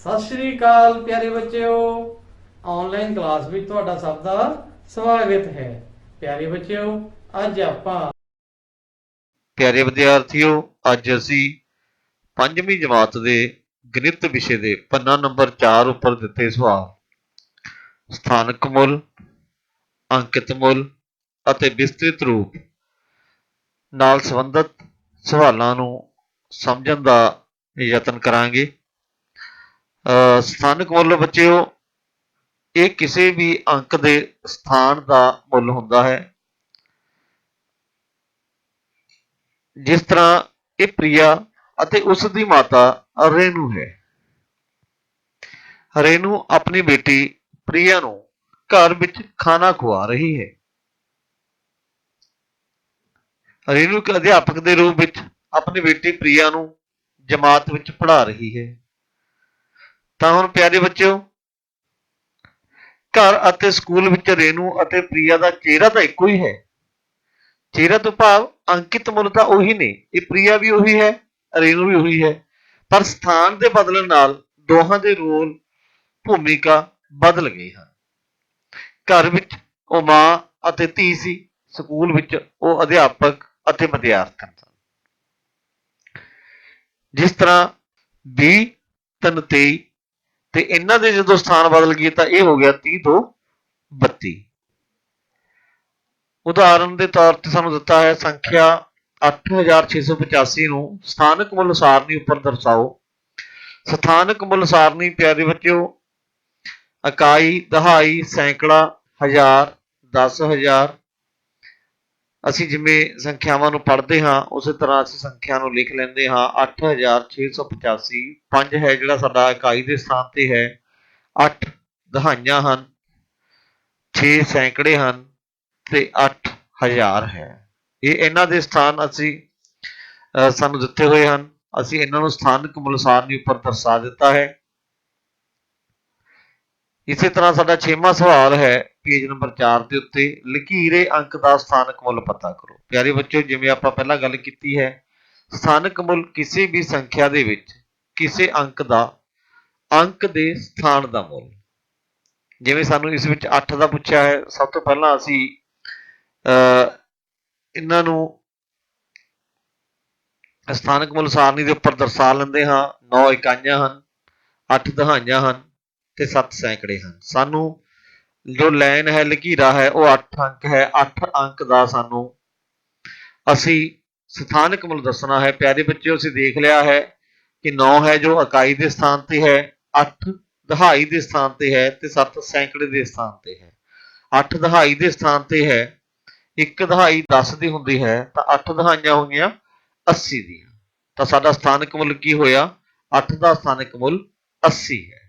ਸਤਿ ਸ਼੍ਰੀ ਅਕਾਲ ਪਿਆਰੇ ਬੱਚਿਓ। ਆਨਲਾਈਨ ਕਲਾਸ ਵਿੱਚ ਤੁਹਾਡਾ ਸਭ ਦਾ ਸਵਾਗਤ ਹੈ। ਪਿਆਰੇ ਬੱਚਿਓ, ਅੱਜ ਆਪਾਂ ਪਿਆਰੇ ਵਿਦਿਆਰਥੀਓ, ਅੱਜ ਅਸੀਂ ਪੰਜਵੀਂ ਜਮਾਤ ਦੇ ਗਣਿਤ ਵਿਸ਼ੇ ਦੇ ਪੰਨਾ ਨੰਬਰ 4 ਉੱਪਰ ਦਿੱਤੇ ਸਵਾਲ। ਸਥਾਨਕ ਮੁੱਲ, ਅੰਕਿਤ ਮੁੱਲ ਅਤੇ ਵਿਸਤ੍ਰਿਤ ਰੂਪ। ਨਾਲ ਸੰਬੰਧਿਤ ਸਵਾਲਾਂ ਨੂੰ ਸਮਝਣ ਦਾ ਯਤਨ ਕਰਾਂਗੇ। ਅ, ਸਥਾਨਕ ਮੁੱਲ ਬੱਚਿਓ ਇਹ ਕਿਸੇ ਵੀ ਅੰਕ ਦੇ ਸਥਾਨ ਦਾ ਮੁੱਲ ਹੁੰਦਾ ਹੈ। ਜਿਸ ਤਰ੍ਹਾਂ ਇਹ ਪ੍ਰਿਆ ਅਤੇ ਉਸ ਦੀ ਮਾਤਾ ਰੇਨੂ ਹੈ। ਰੇਨੂ ਆਪਣੀ ਬੇਟੀ ਪ੍ਰਿਆ ਨੂੰ ਘਰ ਵਿੱਚ ਖਾਣਾ ਖਵਾ ਰਹੀ ਹੈ। ਰੇਨੂ ਇੱਕ ਅਧਿਆਪਕ ਦੇ ਰੂਪ ਵਿੱਚ ਆਪਣੀ ਬੇਟੀ ਪ੍ਰਿਆ ਨੂੰ ਜਮਾਤ ਵਿੱਚ ਪੜ੍ਹਾ ਰਹੀ ਹੈ। ਤਾਂ ਹੁਣ ਪਿਆਰੇ ਬੱਚਿਓ, ਘਰ ਅਤੇ ਸਕੂਲ ਵਿੱਚ ਰੇਨੂ ਅਤੇ ਪ੍ਰਿਆ ਦਾ ਚਿਹਰਾ ਤਾਂ ਇੱਕੋ ਹੀ ਹੈ। ਚਿਹਰਾ ਤੋਂ ਭਾਵ ਅੰਕਿਤ ਮੁੱਲ ਤਾਂ ਉਹੀ ਨੇ। ਇਹ ਪ੍ਰਿਆ ਵੀ ਉਹੀ ਹੈ, ਰੇਨੂ ਵੀ ਉਹੀ ਹੈ। ਪਰ ਸਥਾਨ ਦੇ ਬਦਲਣ ਨਾਲ ਦੋਹਾਂ ਦੇ ਰੋਲ, ਭੂਮਿਕਾ ਬਦਲ ਗਈ ਹਨ। ਘਰ ਵਿੱਚ ਉਹ ਮਾਂ ਅਤੇ ਧੀ ਸੀ, ਸਕੂਲ ਵਿੱਚ ਉਹ ਅਧਿਆਪਕ ਅਤੇ ਵਿਦਿਆਰਥਣ ਸਨ ਜਿਸ ਤਰ੍ਹਾਂ 20 ਤਿੰਨ 23 ਤੇ ਇਹਨਾਂ ਦੇ ਜਦੋਂ ਸਥਾਨ ਬਦਲ ਗਏ ਤਾਂ ਇਹ ਹੋ ਗਿਆ 30 ਤੋਂ 32 ਉਦਾਹਰਨ ਦੇ ਤੌਰ ਤੇ ਸਾਨੂੰ ਦਿੱਤਾ ਹੈ ਸੰਖਿਆ 8685 ਨੂੰ ਸਥਾਨਕ ਮੁੱਲ ਸਾਰਣੀ ਉੱਪਰ ਦਰਸਾਓ। ਸਥਾਨਕ ਮੁੱਲ ਸਾਰਣੀ ਪਿਆਰੇ ਬੱਚਿਓ, ਇਕਾਈ, ਦਹਾਈ, ਸੈਂਕੜਾ, ਹਜ਼ਾਰ 10000 ਅਸੀਂ ਜਿਵੇਂ ਸੰਖਿਆਵਾਂ ਨੂੰ ਪੜ੍ਹਦੇ ਹਾਂ, ਉਸੇ ਤਰ੍ਹਾਂ ਅਸੀਂ ਸੰਖਿਆ ਨੂੰ ਲਿਖ ਲੈਂਦੇ ਹਾਂ। 8685 5 ਹੈ ਜਿਹੜਾ ਸਾਡਾ ਇਕਾਈ ਦੇ ਸਥਾਨ ਤੇ ਹੈ। 8 ਦਹਾਈਆਂ ਹਨ 6 ਸੈਂਕੜੇ ਹਨ ਤੇ 8000 ਹੈ। ਇਹ ਇਹਨਾਂ ਦੇ ਸਥਾਨ ਅਸੀਂ ਸਾਨੂੰ ਦਿੱਤੇ ਹੋਏ ਹਨ। ਅਸੀਂ ਇਹਨਾਂ ਨੂੰ ਸਥਾਨਕ ਮੁੱਲ ਸਾਰਣੀ ਉੱਪਰ ਦਰਸਾ ਦਿੱਤਾ ਹੈ। ਇਸੇ ਤਰ੍ਹਾਂ ਸਾਡਾ 6ਵਾਂ ਸਵਾਲ ਹੈ ਪੇਜ ਨੰਬਰ 4 ਦੇ ਉੱਤੇ, ਲਕੀਰੇ ਅੰਕ ਦਾ ਸਥਾਨਕ ਮੁੱਲ ਪਤਾ ਕਰੋ। ਪਿਆਰੇ ਬੱਚਿਓ, ਜਿਵੇਂ ਆਪਾਂ ਪਹਿਲਾਂ ਗੱਲ ਕੀਤੀ ਹੈ, ਸਥਾਨਕ ਮੁੱਲ ਕਿਸੇ ਵੀ ਸੰਖਿਆ ਦੇ ਵਿੱਚ ਕਿਸੇ ਅੰਕ ਦਾ, ਅੰਕ ਦੇ ਸਥਾਨ ਦਾ ਮੁੱਲ। ਜਿਵੇਂ ਸਾਨੂੰ ਇਸ ਵਿੱਚ 8 ਦਾ ਪੁੱਛਿਆ ਹੈ, ਸਭ ਤੋਂ ਪਹਿਲਾਂ ਅਸੀਂ, ਅਹ, ਇਹਨਾਂ ਨੂੰ ਸਥਾਨਕ ਮੁੱਲ ਸਾਰਣੀ ਦੇ ਉੱਪਰ ਦਰਸਾ ਲੈਂਦੇ ਹਾਂ। 9 ਇਕਾਈਆਂ ਹਨ 8 ਦਹਾਈਆਂ ਹਨ ਤੇ 7 ਸੈਂਕੜੇ ਹਨ। ਸਾਨੂੰ ਜੋ ਲਾਈਨ ਹੈ, ਲਕੀਰਾ ਹੈ, ਉਹ 8 ਅੰਕ ਹੈ। 8 ਅੰਕ ਦਾ ਸਾਨੂੰ ਅਸੀਂ ਸਥਾਨਕ ਮੁੱਲ ਦੱਸਣਾ ਹੈ। ਪਿਆਰੇ ਬੱਚਿਓ, ਅਸੀਂ ਦੇਖ ਲਿਆ ਹੈ ਕਿ 9 ਹੈ ਜੋ ਇਕਾਈ ਦੇ ਸਥਾਨ ਤੇ ਹੈ 8 ਦਹਾਈ ਦੇ ਸਥਾਨ ਤੇ ਹੈ ਤੇ 7 ਸੈਂਕੜੇ ਦੇ ਸਥਾਨ ਤੇ ਹੈ। 8 ਦਹਾਈ ਦੇ ਸਥਾਨ ਤੇ ਹੈ, ਇੱਕ ਦਹਾਈ 10 ਦੀ ਹੁੰਦੀ ਹੈ, ਤਾਂ 8 ਦਹਾਈਆਂ ਹੋਈਆਂ 80 ਦੀਆਂ। ਤਾਂ ਸਾਡਾ ਸਥਾਨਕ ਮੁੱਲ ਕੀ ਹੋਇਆ? 8 ਦਾ ਸਥਾਨਕ ਮੁੱਲ 80 ਹੈ।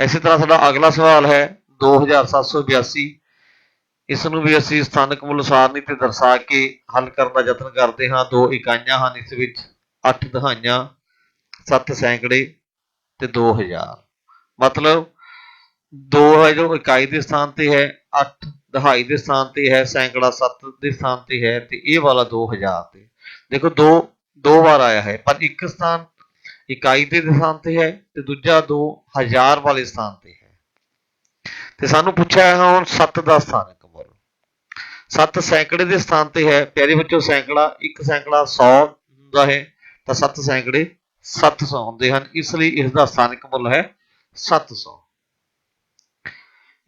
ਇਸੇ ਤਰ੍ਹਾਂ ਸਾਡਾ ਅਗਲਾ ਸਵਾਲ ਹੈ 2782 ਇਸ ਨੂੰ ਵੀ ਅਸੀਂ ਸਥਾਨਕ ਮੁੱਲ ਸਾਰਣੀ ਤੇ ਦਰਸਾ ਕੇ ਹੱਲ ਕਰਨ ਦਾ ਯਤਨ ਕਰਦੇ ਹਾਂ। ਦੋ ਇਕਾਈਆਂ ਹਨ ਇਸ ਵਿੱਚ 8 ਦਹਾਈਆਂ 7 ਸੈਂਕੜੇ ਤੇ 2000 ਮਤਲਬ 2 ਹੈ ਜੋ ਇਕਾਈ ਦੇ ਸਥਾਨ ਤੇ ਹੈ 8 ਦਹਾਈ ਦੇ ਸਥਾਨ ਤੇ ਹੈ, ਸੈਂਕੜਾ 7 ਦੇ ਸਥਾਨ ਤੇ ਹੈ ਤੇ ਇਹ ਵਾਲਾ 2000 ਤੇ। ਦੇਖੋ ਦੋ ਦੋ ਵਾਰ ਆਇਆ ਹੈ, ਪਰ ਇੱਕ ਸਥਾਨ ਇਕਾਈ ਦੇ ਸਥਾਨ ਤੇ ਹੈ ਤੇ ਦੂਜਾ 2000 ਵਾਲੇ ਸਥਾਨ ਤੇ ਹੈ। ਤੇ ਸਾਨੂੰ ਪੁੱਛਿਆ ਹੈ ਹੁਣ 7 ਦਾ ਸਥਾਨਕ ਮੁੱਲ 7 ਸੈਂਕੜੇ ਦੇ ਸਥਾਨ ਤੇ ਹੈ। ਪਿਆਰੇ ਬੱਚੋ, ਸੈਂਕੜਾ, ਇੱਕ ਸੈਂਕੜਾ 100 ਹੁੰਦਾ ਹੈ, ਤਾਂ 7 ਸੈਂਕੜੇ 700 ਹੁੰਦੇ ਹਨ। ਇਸ ਲਈ ਇਸ ਦਾ ਸਥਾਨਕ ਮੁੱਲ ਹੈ 700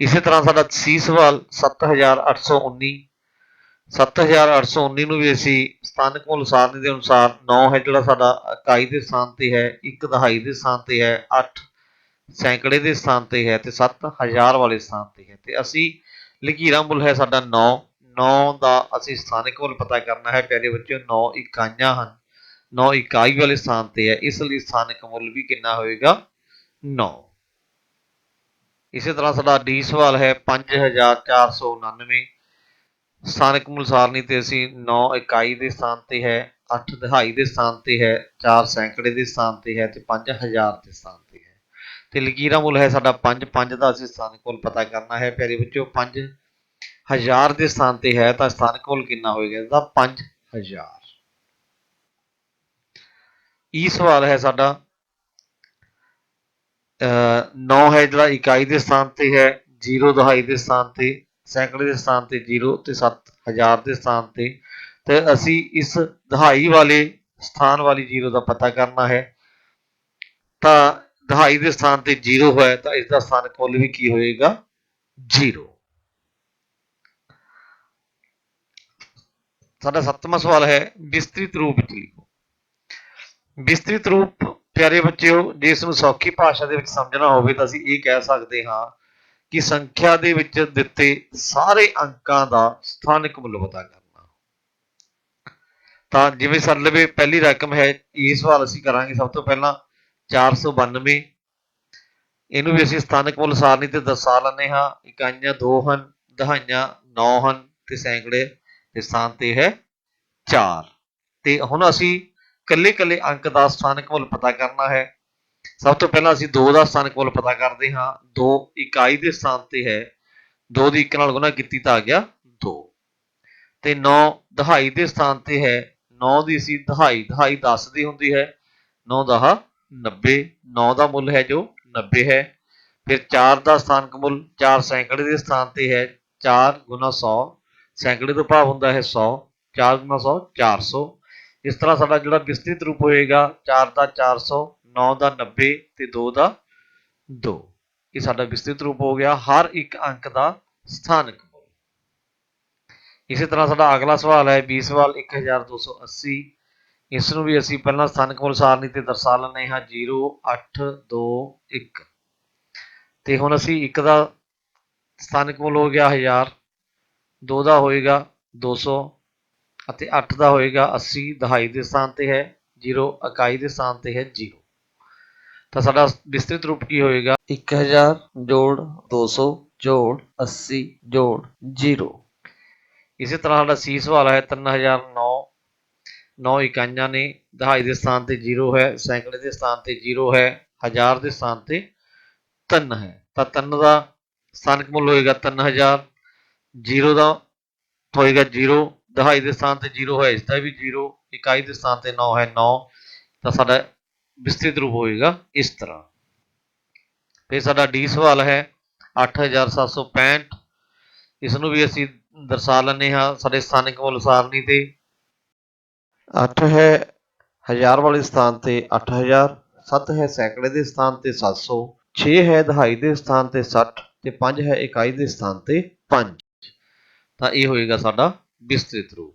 ਇਸੇ ਤਰ੍ਹਾਂ ਸਾਡਾ ਸੀ ਸਵਾਲ 7819 7819 ਨੂੰ ਵੀ ਅਸੀਂ ਸਥਾਨਕ ਮੁੱਲ ਸਾਰਣੀ ਦੇ ਅਨੁਸਾਰ 9 ਹੈ ਜਿਹੜਾ ਸਾਡਾ ਇਕਾਈ ਦੇ ਸਥਾਨ ਤੇ ਹੈ, ਇੱਕ ਦਹਾਈ ਦੇ ਸਥਾਨ ਤੇ ਹੈ 8 ਸੈਂਕੜੇ ਦੇ ਸਥਾਨ ਤੇ ਹੈ ਤੇ 7000 ਵਾਲੇ ਸਥਾਨ ਤੇ ਹੈ ਤੇ ਅਸੀਂ ਲਕੀਰਾ ਮੁੱਲ ਹੈ ਸਾਡਾ 9 9 ਦਾ ਅਸੀਂ ਸਥਾਨਕ ਮੁੱਲ ਪਤਾ ਕਰਨਾ ਹੈ, ਪਿਆਰੇ ਬੱਚਿਓ 9 ਇਕਾਈਆਂ ਹਨ 9 ਇਕਾਈ ਵਾਲੇ ਸਥਾਨ ਤੇ ਹੈ, ਇਸ ਲਈ ਸਥਾਨਕ ਮੁੱਲ ਵੀ ਕਿੰਨਾ ਹੋਏਗਾ? 9 ਇਸੇ ਤਰ੍ਹਾਂ ਸਾਡਾ ਡੀ ਸਵਾਲ ਹੈ 5499 ਸਥਾਨਕ ਮੁੱਲ ਸਾਰਣੀ ਤੇ ਅਸੀਂ 9 ਇਕਾਈ ਦੇ ਸਥਾਨ ਤੇ ਹੈ 8 ਦਹਾਈ ਦੇ ਸਥਾਨ ਤੇ ਹੈ 4 ਸੈਂਕੜੇ ਦੇ ਸਥਾਨ ਤੇ ਹੈ ਤੇ 5000 ਦੇ ਸਥਾਨ ਤੇ ਹੈ। ਤੇ ਲਕੀਰਾ ਮੁੱਲ ਹੈ ਸਾਡਾ 5 5 ਦਾ ਅਸੀਂ ਸਥਾਨਕ ਕੋਲ ਪਤਾ ਕਰਨਾ ਹੈ। ਪਿਆਰੇ ਬੱਚਿਓ 5 ਹਜ਼ਾਰ ਦੇ ਸਥਾਨ ਤੇ ਹੈ ਤਾਂ ਸਥਾਨਕ ਮੁੱਲ ਕਿੰਨਾ ਹੋਏਗਾ ਇਹਦਾ 5000 ਇਹ ਸਵਾਲ ਹੈ ਸਾਡਾ 9 ਹੈ ਜਿਹੜਾ ਇਕਾਈ ਦੇ ਸਥਾਨ ਤੇ ਹੈ 0 ਦਹਾਈ ਦੇ ਸਥਾਨ ਤੇ ਸੈਂਕੜੇ ਦੇ ਸਥਾਨ ਤੇ 0 ਤੇ 7000 ਦੇ ਸਥਾਨ ਤੇ। ਤੇ ਅਸੀਂ ਇਸ ਦਹਾਈ ਵਾਲੇ ਸਥਾਨ ਵਾਲੀ 0 ਦਾ ਪਤਾ ਕਰਨਾ ਹੈ। ਤਾਂ ਦਹਾਈ ਦੇ ਸਥਾਨ ਤੇ 0 ਹੈ ਤਾਂ ਇਸ ਦਾ ਸਥਾਨਕ ਮੁੱਲ ਵੀ ਕੀ ਹੋਏਗਾ? 0 ਸਾਡਾ ਸੱਤਵਾਂ ਸਵਾਲ ਹੈ, ਵਿਸਤ੍ਰਿਤ ਰੂਪ ਵਿੱਚ ਲਿਖੋ। ਵਿਸਤ੍ਰਿਤ ਰੂਪ, ਪਿਆਰੇ ਬੱਚਿਓ, ਜੇ ਇਸ ਨੂੰ ਸੌਖੀ ਭਾਸ਼ਾ ਦੇ ਵਿੱਚ ਸਮਝਣਾ ਹੋਵੇ ਤਾਂ ਅਸੀਂ ਇਹ ਕਹਿ ਸਕਦੇ ਹਾਂ ਕਿ ਸੰਖਿਆ ਦੇ ਵਿੱਚ ਦਿੱਤੇ ਸਾਰੇ ਅੰਕਾਂ ਦਾ ਸਥਾਨਕ ਮੁੱਲ ਪਤਾ ਕਰਨਾ। ਤਾਂ ਜਿਵੇਂ ਸਾਡੇ ਲਵੇ, ਪਹਿਲੀ ਰਕਮ ਹੈ, ਇਹ ਸਵਾਲ ਅਸੀਂ ਕਰਾਂਗੇ ਸਭ ਤੋਂ ਪਹਿਲਾਂ 492 ਇਹਨੂੰ ਵੀ ਅਸੀਂ ਸਥਾਨਕ ਮੁੱਲ ਸਾਰਣੀ ਤੇ ਦਰਸਾ ਲੈਂਦੇ ਹਾਂ। ਇਕਾਈਆਂ 2 ਹਨ, ਦਹਾਈਆਂ 9 ਹਨ ਤੇ ਸੈਂਕੜੇ ਦੇ ਸਥਾਨ ਤੇ ਹੈ 4 ਤੇ ਹੁਣ ਅਸੀਂ ਕੱਲੇ ਕੱਲੇ ਅੰਕ ਦਾ ਸਥਾਨਕ ਮੁੱਲ ਪਤਾ ਕਰਨਾ ਹੈ। ਸਭ ਤੋਂ ਪਹਿਲਾਂ ਅਸੀਂ 2 ਦਾ ਸਥਾਨਕ ਮੁੱਲ ਪਤਾ ਕਰਦੇ ਹਾਂ। 2 ਇਕਾਈ ਦੇ ਸਥਾਨ ਤੇ ਹੈ। 2 ਦੀ 1 ਨਾਲ ਗੁਣਾ ਕੀਤੀ ਤਾਂ ਆ ਗਿਆ 2 ਤੇ 9 ਦਹਾਈ ਦੇ ਸਥਾਨ ਤੇ ਹੈ। 9 ਦੀ ਅਸੀਂ ਦਹਾਈ ਦਹਾਈ 10 ਦੀ ਹੁੰਦੀ ਹੈ। 9 ਦਹਾ 90 9 ਦਾ ਮੁੱਲ ਹੈ ਜੋ 90 ਹੈ। ਫਿਰ 4 ਦਾ ਸਥਾਨਕ ਮੁੱਲ 4 ਸੈਂਕੜੇ ਦੇ ਸਥਾਨ ਤੇ ਹੈ। 4 ਗੁਣਾ 100 ਸੈਂਕੜੇ ਤੋਂ ਭਾਵ ਹੁੰਦਾ ਹੈ 100 4 ਗੁਣਾ 100 400 ਇਸ ਤਰ੍ਹਾਂ ਸਾਡਾ ਜਿਹੜਾ ਵਿਸਤ੍ਰਿਤ ਰੂਪ ਹੋਏਗਾ 4 ਦਾ 400 9 ਦਾ 90 ਤੇ 2 ਦਾ 2 ਇਹ ਸਾਡਾ ਵਿਸਤ੍ਰਿਤ ਰੂਪ ਹੋ ਗਿਆ। ਹਰ ਇੱਕ ਅੰਕ ਦਾ ਸਥਾਨਕ ਮੁੱਲ। ਇਸੇ ਤਰ੍ਹਾਂ ਸਾਡਾ ਅਗਲਾ ਸਵਾਲ ਹੈ। 20 ਸਵਾਲ 1280 ਇਸ ਨੂੰ ਵੀ ਅਸੀਂ ਪਹਿਲਾਂ ਸਥਾਨਕ ਮੁੱਲ ਸਾਰਣੀ ਤੇ ਦਰਸਾ ਲੈਂਦੇ ਹਾਂ। 0 8 2 1 ਤੇ ਹੁਣ ਅਸੀਂ 1 ਦਾ ਸਥਾਨਕ ਮੁੱਲ ਹੋ ਗਿਆ 1000 2 ਦਾ ਹੋਏਗਾ 200 ਅਤੇ 8 ਦਾ ਹੋਏਗਾ 80 ਦਹਾਈ ਦੇ ਸਥਾਨ ਤੇ ਹੈ। 0 ਇਕਾਈ ਦੇ ਸਥਾਨ ਤੇ ਹੈ 0 ਤਾਂ ਸਾਡਾ ਵਿਸਤ੍ਰਿਤ ਰੂਪ ਕੀ ਹੋਏਗਾ? 1000 ਜੋੜ 200 ਜੋੜ 80 ਜੋੜ 0 ਇਸੇ ਤਰ੍ਹਾਂ ਸਾਡਾ ਸੀ ਸਵਾਲ ਹੈ 3009 9 ਇਕਾਈਆਂ ਨੇ ਦਹਾਈ ਦੇ ਸਥਾਨ ਤੇ 0 ਹੈ ਸੈਂਕੜੇ ਦੇ ਸਥਾਨ ਤੇ 0 ਹੈ ਹਜ਼ਾਰ ਦੇ ਸਥਾਨ ਤੇ 3 ਹੈ। ਤਾਂ 3 ਦਾ ਸਥਾਨਕ ਮੁੱਲ ਹੋਏਗਾ 3000 0 ਦਾ ਹੋਏਗਾ 0 ਦਹਾਈ ਦੇ ਸਥਾਨ ਤੇ 0 ਹੈ ਇਸ ਦਾ ਵੀ 0 ਇਕਾਈ ਦੇ ਸਥਾਨ ਤੇ 9 ਹੈ 9 ਤਾਂ ਸਾਡਾ ਵਿਸਤ੍ਰਿਤ ਰੂਪ ਹੋਏਗਾ ਇਸ ਤਰ੍ਹਾਂ। ਫਿਰ ਸਾਡਾ ਡੀ ਸਵਾਲ ਹੈ 8765 ਇਸ ਨੂੰ ਵੀ ਅਸੀਂ ਦਰਸਾ ਲੈਂਦੇ ਹਾਂ ਸਾਡੇ ਸਥਾਨਕ ਮੁੱਲ ਸਾਰਣੀ ਤੇ। 8 ਹੈ ਹਜ਼ਾਰ ਵਾਲੇ ਸਥਾਨ ਤੇ 8000 7 ਹੈ ਸੈਂਕੜੇ ਦੇ ਸਥਾਨ ਤੇ 700 6 ਹੈ ਦਹਾਈ ਦੇ ਸਥਾਨ ਤੇ 60 ਤੇ 5 ਹੈ ਇਕਾਈ ਦੇ ਸਥਾਨ ਤੇ 5 ਤਾਂ ਇਹ ਹੋਏਗਾ ਸਾਡਾ ਵਿਸਤ੍ਰਿਤ ਰੂਪ।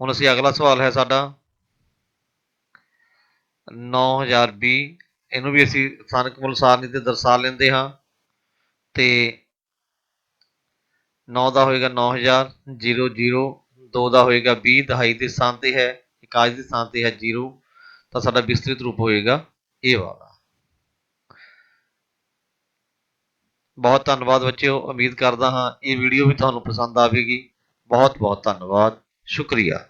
ਹੁਣ ਅਸੀਂ ਅਗਲਾ ਸਵਾਲ ਹੈ ਸਾਡਾ 9020 ਇਹਨੂੰ ਵੀ ਅਸੀਂ ਸਥਾਨਕ ਮੁੱਲ ਸਾਰਣੀ ਤੇ ਦਰਸਾ ਲੈਂਦੇ ਹਾਂ ਤੇ 9 ਦਾ ਹੋਏਗਾ 9000 0 0 2 ਦਾ ਹੋਏਗਾ 20 ਦਹਾਈ ਦੇ ਸਥਾਨ ਤੇ ਹੈ, ਇਕਾਈ ਦੇ ਸਥਾਨ ਤੇ ਹੈ 0 ਤਾਂ ਸਾਡਾ ਵਿਸਤ੍ਰਿਤ ਰੂਪ ਹੋਏਗਾ ਇਹ ਵਾਲਾ। ਬਹੁਤ ਧੰਨਵਾਦ ਬੱਚਿਓ, ਉਮੀਦ ਕਰਦਾ ਹਾਂ ਇਹ ਵੀਡੀਓ ਵੀ ਤੁਹਾਨੂੰ ਪਸੰਦ ਆਵੇਗੀ। ਬਹੁਤ ਬਹੁਤ ਧੰਨਵਾਦ, ਸ਼ੁਕਰੀਆ।